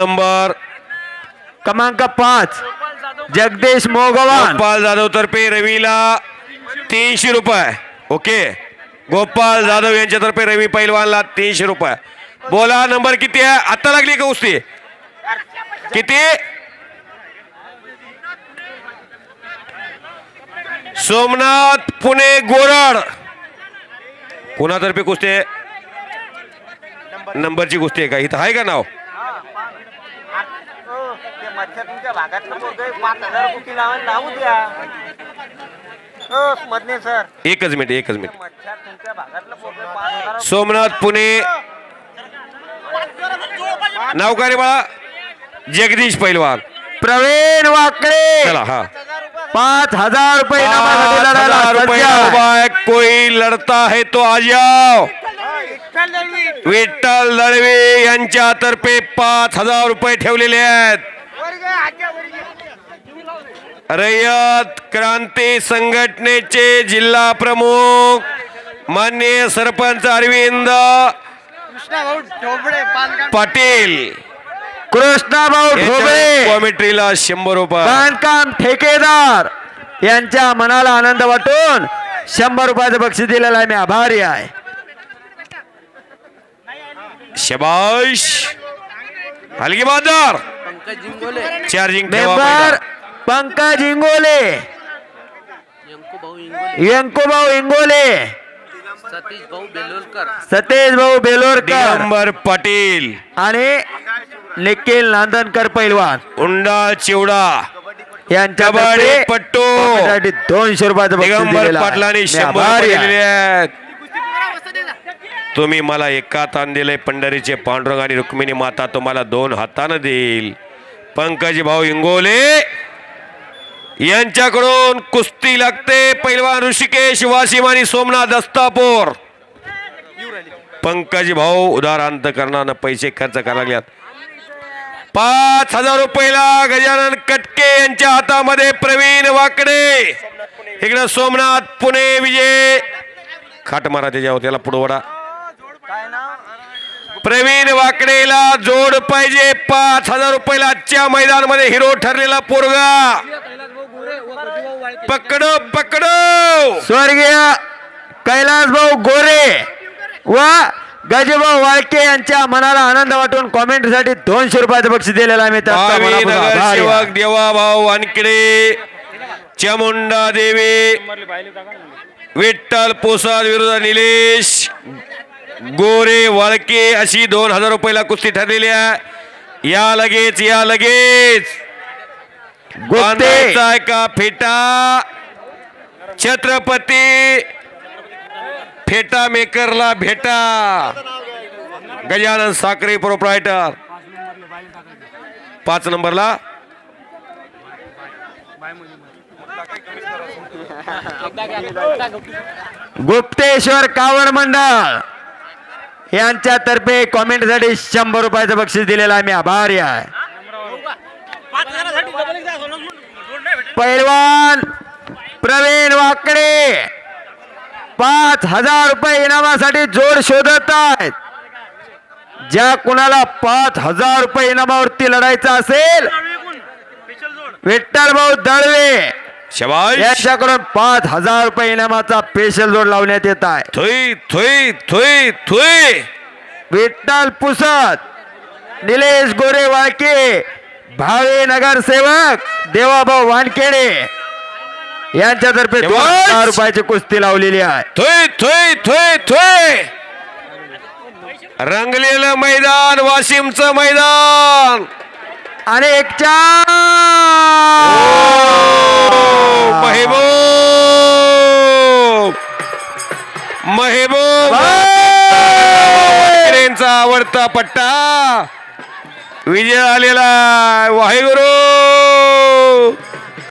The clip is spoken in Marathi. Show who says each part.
Speaker 1: नंबर
Speaker 2: क्रमांक पाच जगदीश मोगवान.
Speaker 1: गोपाल जाधव तर्फे रवीला तीनशे रुपये. ओके. गोपाल जाधव यांच्यातर्फे रवी पैलवानला तीनशे रुपये. बोला नंबर किती आहे? आता लागली का कुस्ती? किती? सोमनाथ पुणे गोरड. कोणातर्फे कुस्ती आहे? नंबरची कुस्ती आहे का? इथं आहे का नाव? एकच मिनिट एकच मिनिट. सोमनाथ पुणे. नाव काय रे बाळा? जगदीश पैलवान.
Speaker 2: प्रवीण वाकडे
Speaker 1: चला हा.
Speaker 2: पाच हजार रुपये.
Speaker 1: कोई लढता है तो आ जाओ. विठ्ठल दळवे यांच्यातर्फे पाच हजार रुपये ठेवलेले आहेत. रयत क्रांती संघटनेचे जिल्हा प्रमुख मान्य सरपंच अरविंद पाटील.
Speaker 2: कृष्णा भाऊ ढोबळे.
Speaker 1: कॉमेट्रीला शंभर रुपये.
Speaker 2: बांधकाम ठेकेदार. यांच्या मनाला आनंद वाटून शंभर रुपयाचं बक्षीस दिलेलं आहे. मी आभारी आहे.
Speaker 1: शबाश. हलगी बाजार चार्जिंग
Speaker 2: मेंबर. पंकज इंगोले व्यंकुभाऊ इंगोले
Speaker 3: सतीश भाऊ बेलोलकर.
Speaker 2: सतेज भाऊ बेलोरकर
Speaker 1: दिगंबर पाटील.
Speaker 2: आणि निखिल नांदनकर पैलवान.
Speaker 1: उंडा चिवडा.
Speaker 2: यांच्या
Speaker 1: कबड्डी पट्टू.
Speaker 2: दोनशे रुपयाचं बक्षीस
Speaker 1: दिगंबर
Speaker 2: दिलेलं आहे.
Speaker 1: पाटलांनी
Speaker 2: मी
Speaker 1: शंभर
Speaker 2: आभारी
Speaker 1: रुपये
Speaker 2: आहे.
Speaker 1: दिलेले आहेत. तुम्ही मला एका तान दिले पंढरीचे पांडुरंग आणि रुक्मिणी माता तुम्हाला दोन हातानं देईल. पंकजी भाऊ इंगोले यांच्याकडून कुस्ती लागते. पैलवान ऋषिकेश वाशिम आणि सोमनाथ दस्तापूर. पंकजी भाऊ उदार करणार पैसे खर्च करायला लागल्यात. पाच हजार रुपयाला गजानन कटके यांच्या हातामध्ये प्रवीण वाकडे. इकडं सोमनाथ पुणे विजय. खाट मारा त्याच्यावर त्याला पुढवडा प्रवीण वाकडेला जोड पाहिजे. पाच हजार रुपयाला आजच्या मैदानामध्ये हिरो ठरलेला पोरगा. पकडो पकडो.
Speaker 2: स्वर्गीय कैलास भाऊ गोरे व गजभाऊ वाळके यांच्या मनाला आनंद वाटून कॉमेंटसाठी दोनशे रुपयाचं बक्षीस दिलेलं आभारी आहे.
Speaker 1: नगरसेवक देवाभाऊ वानकडे चामुंडा देवी विठ्ठल पोसाद विरुद्ध निलेश गोरे वाळके अशी दोन हजार रुपयाला कुस्ती ठरलेली आहे. या लगेच या लगेच. बांधायचा का फेटा? छत्रपती फेटा मेकरला भेटा. गजानन साखरे प्रोप्रायटर. पाच नंबरला.
Speaker 2: गुप्तेश्वर कावड मंडळ. यांच्यातर्फे कॉमेंटसाठी शंभर रुपयाचं बक्षीस दिलेलं आहे. मी आभारी आहे. पैलवान प्रवीण वाकडे पाच हजार रुपये इनामासाठी जोड शोधत आहेत. ज्या कुणाला पाच हजार रुपये इनामावरती लढायचं असेल विठ्ठल भाऊ दळवे.
Speaker 1: शबाश!
Speaker 2: यांच्याकडून पाच हजार रुपये इनामाचा स्पेशल जोड लावण्यात येत आहे.
Speaker 1: Thuy Thuy Thuy Thuy!
Speaker 2: Vitthal पुसत निलेश गोरे वाळके भावे नगरसेवक देवाभाऊ वानखेडे यांच्यातर्फे दोन? हजार रुपयाची कुस्ती लावलेली आहे.
Speaker 1: Thuy Thuy Thuy Thuy! रंगलेलं मैदान वाशिमचं मैदान!
Speaker 2: आणि एक चार!
Speaker 1: वानखेडेंचा आवडता पट्टा विजय आलेला आहे. वाहेगुरु